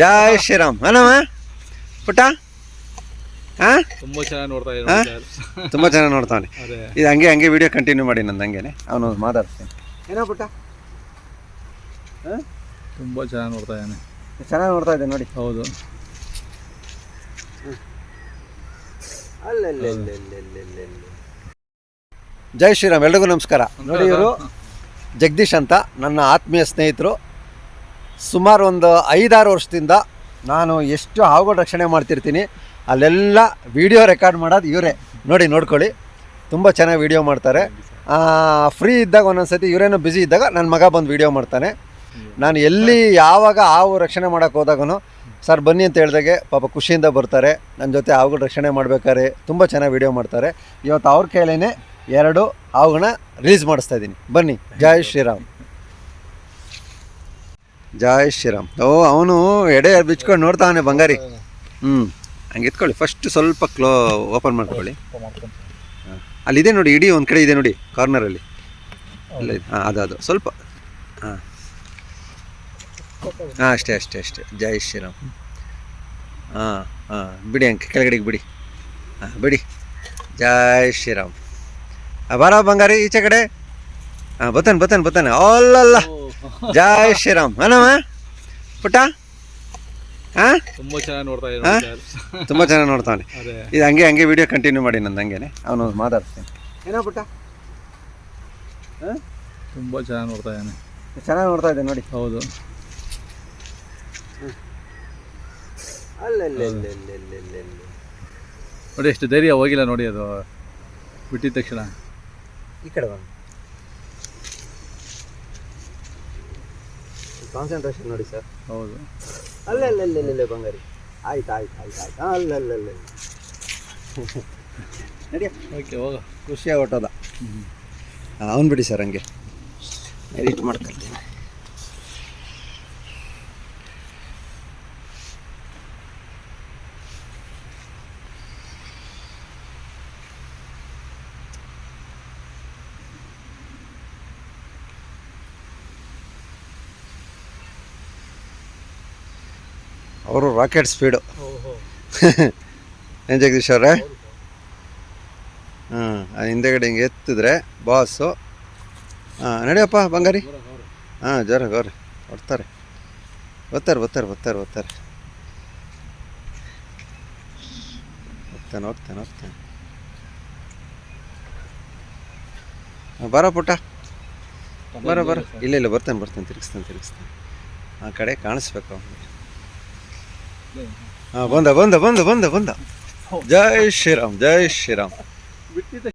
ಜೈ ಶ್ರೀರಾಮ್. ಅಲ್ಲಮ್ಮ ಪುಟ್ಟ? ಹಾಂ ತುಂಬಾ ಚೆನ್ನಾಗಿ ನೋಡ್ತಾ ಇದ್ದಾನೆ ಇದ್ದಾರೆ ತುಂಬ ಚೆನ್ನಾಗಿ ನೋಡ್ತಾನೆ ಇದು ಹಂಗೆ ಹಂಗೆ ವಿಡಿಯೋ ಕಂಟಿನ್ಯೂ ಮಾಡಿ ನಂದು ಹಂಗೇನೆ. ಅವನು ಮಾತಾಡ್ತೇನೆ. ಏನೋ ಪುಟ್ಟ? ಹಾಂ ತುಂಬಾ ಚೆನ್ನಾಗಿ ನೋಡ್ತಾ ಇದ್ದಾನೆ ಚೆನ್ನಾಗಿ ನೋಡ್ತಾ ಇದ್ದೆ ನೋಡಿ. ಹೌದು. ಜೈ ಶ್ರೀರಾಮ್ ಎಲ್ರಿಗೂ ನಮಸ್ಕಾರ ನೋಡಿ ಇವರು ಜಗದೀಶ್ ಅಂತ ನನ್ನ ಆತ್ಮೀಯ ಸ್ನೇಹಿತರು ಸುಮಾರು ಒಂದು ಐದಾರು ವರ್ಷದಿಂದ ನಾನು ಎಷ್ಟು ಹಾವುಗಳ ರಕ್ಷಣೆ ಮಾಡ್ತಿರ್ತೀನಿ, ಅಲ್ಲೆಲ್ಲ ವಿಡಿಯೋ ರೆಕಾರ್ಡ್ ಮಾಡೋದು ಇವರೇ. ನೋಡಿ, ನೋಡ್ಕೊಳ್ಳಿ. ತುಂಬ ಚೆನ್ನಾಗಿ ವಿಡಿಯೋ ಮಾಡ್ತಾರೆ. ಫ್ರೀ ಇದ್ದಾಗ ಒಂದೊಂದ್ಸತಿ ಇವರೇನೋ ಬ್ಯುಸಿ ಇದ್ದಾಗ ನನ್ನ ಮಗ ಬಂದು ವಿಡಿಯೋ ಮಾಡ್ತಾನೆ. ನಾನು ಎಲ್ಲಿ ಯಾವಾಗ ಹಾವು ರಕ್ಷಣೆ ಮಾಡೋಕೆ ಹೋದಾಗೂ ಸರ್, ಬನ್ನಿ ಅಂತ ಹೇಳಿದಾಗೆ ಪಾಪ ಖುಷಿಯಿಂದ ಬರ್ತಾರೆ. ನನ್ನ ಜೊತೆ ಹಾವುಗಳ ರಕ್ಷಣೆ ಮಾಡ್ಬೇಕಾದ್ರೆ ತುಂಬ ಚೆನ್ನಾಗಿ ವಿಡಿಯೋ ಮಾಡ್ತಾರೆ. ಇವತ್ತು ಅವ್ರ ಕೈಲೇ ಎರಡು ಹಾವುಗಳನ್ನ ರಿಲೀಸ್ ಮಾಡಿಸ್ತಾ ಇದ್ದೀನಿ. ಬನ್ನಿ, ಜೈ ಶ್ರೀರಾಮ್. ಜೈ ಶ್ರೀರಾಮ್. ಓ ಅವನು ಎಡೆ ಬಿಚ್ಕೊಂಡು ನೋಡ್ತಾವನೆ ಬಂಗಾರಿ. ಹ್ಞೂ ಹಂಗೆ ಎತ್ಕೊಳ್ಳಿ. ಫಸ್ಟ್ ಸ್ವಲ್ಪ ಕ್ಲೋ ಓಪನ್ ಮಾಡ್ಕೊಳ್ಳಿ. ಅಲ್ಲಿದೆ ನೋಡಿ ಇಡೀ ಒಂದು ಕಡೆ ಇದೆ ನೋಡಿ ಕಾರ್ನರಲ್ಲಿ ಅಲ್ಲ. ಹಾಂ ಅದು ಅದು. ಸ್ವಲ್ಪ ಹಾಂ. ಹಾಂ ಅಷ್ಟೇ ಅಷ್ಟೇ ಅಷ್ಟೇ. ಜೈ ಶ್ರೀರಾಮ್. ಹಾಂ ಹಾಂ ಬಿಡಿ ಅಂಕ ಕೆಳಗಡೆಗೆ ಬಿಡಿ. ಹಾಂ ಬಿಡಿ. ಜೈ ಶ್ರೀರಾಮ್. ಬಾರ ಬಂಗಾರಿ ಈಚೆ ಕಡೆ. ಹಾಂ ಬತ್ತಾನೆ ಬತ್ತಾನೆ ಬತ್ತಾನೆ. ಅಲ್ಲಲ್ಲ. ಜೈ ಶ್ರೀರಾಮ್. ಅಲ್ಲಮ್ಮ? ಪುಟ್ಟ? ಹಾಂ ತುಂಬಾ ಚೆನ್ನಾಗಿ ನೋಡ್ತಾ ಇದ್ದಾನೆ ತುಂಬ ಚೆನ್ನಾಗಿ ನೋಡ್ತಾನೆ ಇದು ಹಂಗೆ ಹಂಗೆ ವಿಡಿಯೋ ಕಂಟಿನ್ಯೂ ಮಾಡಿ ನಂದು ಹಂಗೇನೆ. ಅವನು ಮಾತಾಡ್ತೀನಿ. ಏನೋ ಪುಟ್ಟ? ತುಂಬಾ ಚೆನ್ನಾಗಿ ನೋಡ್ತಾ ಇದ್ದಾನೆ. ಚೆನ್ನಾಗಿ ನೋಡ್ತಾ ಇದ್ದೆ ನೋಡಿ. ಹೌದು. ನೋಡಿ ಎಷ್ಟು ಧೈರ್ಯ ಹೋಗಿಲ್ಲ ನೋಡಿ ಅದು. ಬಿಟ್ಟಿದ ತಕ್ಷಣ. ಈ ಕಡೆ ಬನ್ನಿ. ಕಾನ್ಸಂಟ್ರೇಷನ್ ನೋಡಿ ಸರ್. ಹೌದು. ಅಲ್ಲಲ್ಲಲ್ಲಲ್ಲೇ ಬಂಗಾರಿ. ಆಯ್ತು ಆಯ್ತು ಆಯ್ತು ಆಯ್ತು. ಅಲ್ಲಲ್ಲಲ್ಲ ನಡಿಯ. ಓಕೆ ಹೋಗ. ಖುಷಿಯಾಗಿ ಹೊಟ್ಟದ. ಅವ್ನು ಬಿಡಿ ಸರ್ ಹಂಗೆ. ಎಡಿಟ್ ಮಾಡ್ಕೊಳ್ತೀನಿ ಅವರು ರಾಕೆಟ್ ಸ್ಪೀಡು ಏನು ಜಗದೀಶ್ ಅವರೇ? ಹಾಂ ಹಿಂದೆಗಡೆ ಹಿಂಗೆ ಎತ್ತಿದ್ರೆ ಬಾಸು ಹಾಂ ನಡೆಯಪ್ಪ ಬಂಗಾರಿ. ಹಾಂ ಜ್ವರ ಗೌರಿ ಬರ್ತಾರೆ. ಬರ್ತಾರೆ ಬರ್ತಾರೆ ಬರ್ತಾರೆ ಬರ್ತಾರೆ. ಹೋಗ್ತಾನೆ ಹೋಗ್ತಾನೆ ಹೋಗ್ತಾನೆ. ಹಾಂ ಬರ ಪುಟ್ಟ. ಬರ ಬರ. ಇಲ್ಲ ಇಲ್ಲ ಬರ್ತಾನೆ ಬರ್ತಾನೆ ತಿರುಗಿಸ್ತಾನೆ ತಿರುಗಿಸ್ತಾನೆ. ಆ ಕಡೆ ಕಾಣಿಸ್ಬೇಕು ಅವನಿಗೆ. ಹಾಂ ಬಂದ ಬಂದ ಬಂದ ಬಂದ ಬಂದ ಜೈ ಶ್ರೀರಾಮ್ ಜೈ ಶ್ರೀರಾಮ್ ಬಿಟ್ಟಿದ